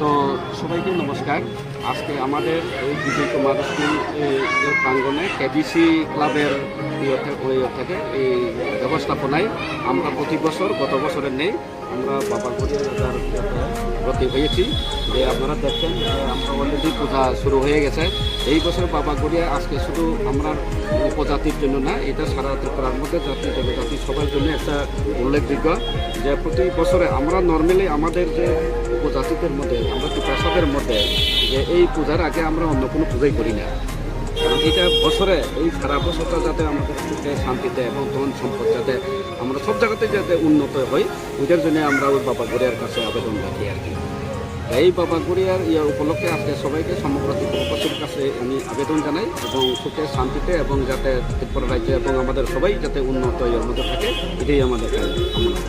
তো সবাইকে নমস্কার। আজকে আমাদের এই বিজয় কুমার স্কুল প্রাঙ্গণে কেবিসি ক্লাবের ইয়ে থে- ইয়ে থেকে, এই ব্যবস্থাপনায় আমরা প্রতি বছর, গত বছরের নেই, আমরা বাবা গড়িয়া রাজার ভর্তি হয়েছি। যে আপনারা দেখছেন আমরা অলরেডি পূজা শুরু হয়ে গেছে। এই বছর বাবা গড়িয়া আজকে শুধু আমরা উপজাতির জন্য না, এটা সারা ত্রিপুরার মধ্যে জাতি, জনজাতি, সবার জন্য একটা উল্লেখযোগ্য যে প্রতি বছরে আমরা নর্মালি আমাদের যে উপজাতিদের মধ্যে, আমরা ত্রিপ্রাসাদের মধ্যে, যে এই পূজার আগে আমরা অন্য কোনো পূজাই করি না। কারণ এটা বছরে, এই সারা বছরটা যাতে আমাদের সুখে, শান্তিতে, এবং ধন সম্পদ যাতে আমরা সব জায়গাতে যাতে উন্নত হই ওইটার জন্য আমরা ওই বাবা গড়িয়ার কাছে আবেদন রাখি আর কি। এই বাবা গড়িয়ার ইয়ে উপলক্ষে আজকে সবাইকে সমগ্র ত্রিপুরাবাসীর কাছে আমি আবেদন জানাই, এবং সুখে, শান্তিতে, এবং যাতে ত্রিপুরা রাজ্য এবং আমাদের সবাই যাতে উন্নত এর মধ্যে থাকে, এটাই আমাদের কামনা।